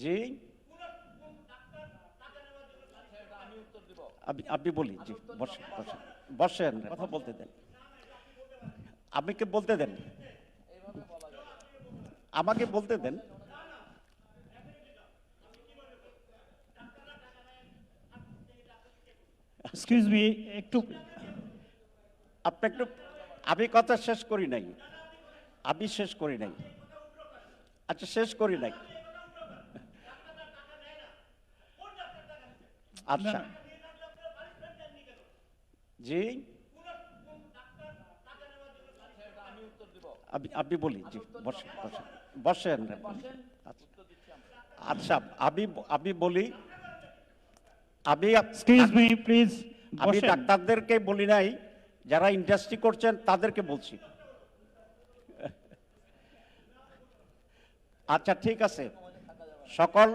জি। আপনি বলি জি বসেন বসেন বসেন কথা বলতে দেন। আমাকে বলতে দেন। আমাকে বলতে দেন। এক্সকিউজ মি একটু আপনি একটু আমি কথা শেষ করি নাই। আমি শেষ করি নাই। আচ্ছা শেষ করি নাই। আচ্ছা। জি? আপনি বলি জি বসেন বসেন। বসেন। আচ্ছা। আচ্ছা আমি আমি বলি আমি প্লিজ আমি ডাক্তারদেরকে বলি নাই যারা ইন্ডাস্ট্রি করছেন তাদেরকে বলছি। আচ্ছা ঠিক আছে। সকল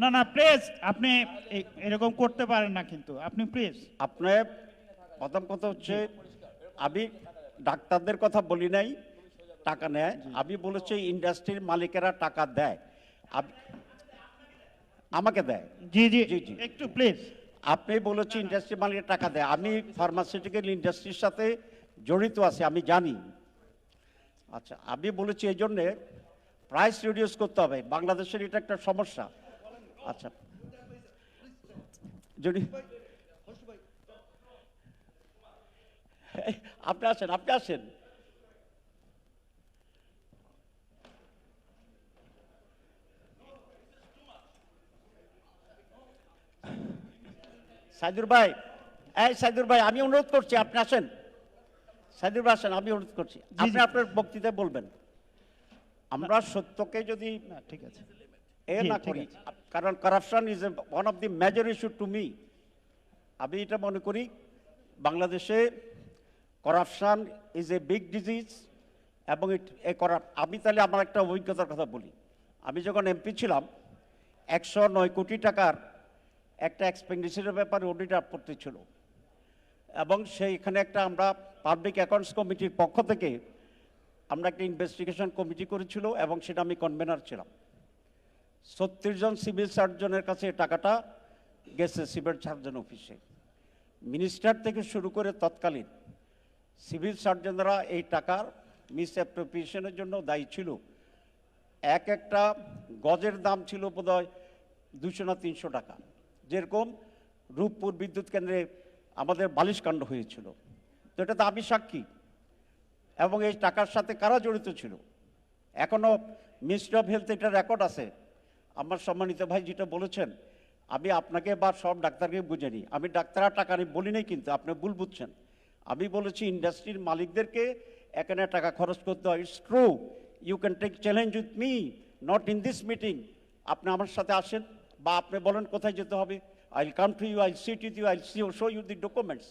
না না প্লিজ আপনি এরকম করতে পারেন না কিন্তু আপনি প্লিজ আপনার প্রথম কথা হচ্ছে আমি ডাক্তারদের কথা বলি নাই টাকা নেয়। আমি বলেছি ইন্ডাস্ট্রির মালিকেরা টাকা দেয়। আমাকে দেয়। জি জি জি, জি। একটু প্লিজ আপনি বলেছি ইন্ডাস্ট্রি মালিকের টাকা দেয়। আমি ফার্মাসিউটিক্যাল ইন্ডাস্ট্রির সাথে জড়িত আছি আমি জানি। আচ্ছা আমি বলেছি এই জন্যে প্রাইস রিডিউস করতে হবে। বাংলাদেশের এটা একটা সমস্যা। আচ্ছা। যদি আপনি আসেন আপনি আসেন। সাইদুর ভাই এই সাইদুর ভাই আমি অনুরোধ করছি আপনি আসেন। সাইদুর ভাই আসেন আমি অনুরোধ করছি। আপনি আপনার বক্তৃতায় বলবেন। আমরা সত্যকে যদি ঠিক আছে। এ না করি আছে। কারণ corruption is one of the major issue to me আমি এটা মনে করি, বাংলাদেশে corruption is a big disease এবং আমি তাহলে আমার একটা অভিজ্ঞতার কথা বলি। আমি যখন এমপি ছিলাম, একশো নয় কোটি টাকার একটা এক্সপেন্ডিচারের ব্যাপারে অডিট আপত্তি ছিল। এবং সেইখানে একটা আমরা পাবলিক অ্যাকাউন্টস কমিটির পক্ষ থেকে আমরা একটা ইনভেস্টিগেশন কমিটি করেছিল এবং সেটা আমি কনভেনার ছিলাম। ছত্রিশ জন সিভিল সার্জনের কাছে টাকাটা গেছে সিভিল সার্জন অফিসে। মিনিস্টার থেকে শুরু করে তৎকালীন সিভিল সার্জনরা এই টাকার মিস অ্যাপ্রোপ্রিয়েশনের জন্য দায়ী ছিল। এক একটা গজের দাম ছিল বোধহয় দুশো না তিনশো টাকা। যেরকম রূপপুর বিদ্যুৎ কেন্দ্রে আমাদের বালিশকাণ্ড হয়েছিল। তো এটা তো আমি সাক্ষী। এবং এই টাকার সাথে কারা জড়িত ছিল? এখনও মিনিস্ট্রি অফ হেলথ এটা রেকর্ড আছে। আমার সম্মানিত ভাই যেটা বলেছেন, আমি আপনাকে বা সব ডাক্তারকে বুঝানি আমি ডাক্তাররা টাকা নিয়ে বলি নাই কিন্তু আপনি ভুল বুঝছেন। আমি বলেছি ইন্ডাস্ট্রির মালিকদেরকে এখানে টাকা খরচ করতে হয়। It's true you can take challenge with me not in this meeting আপনি আমার সাথে আসেন বা আপনি বলেন কোথায় যেতে হবে। I come to you I sit with you I show you the documents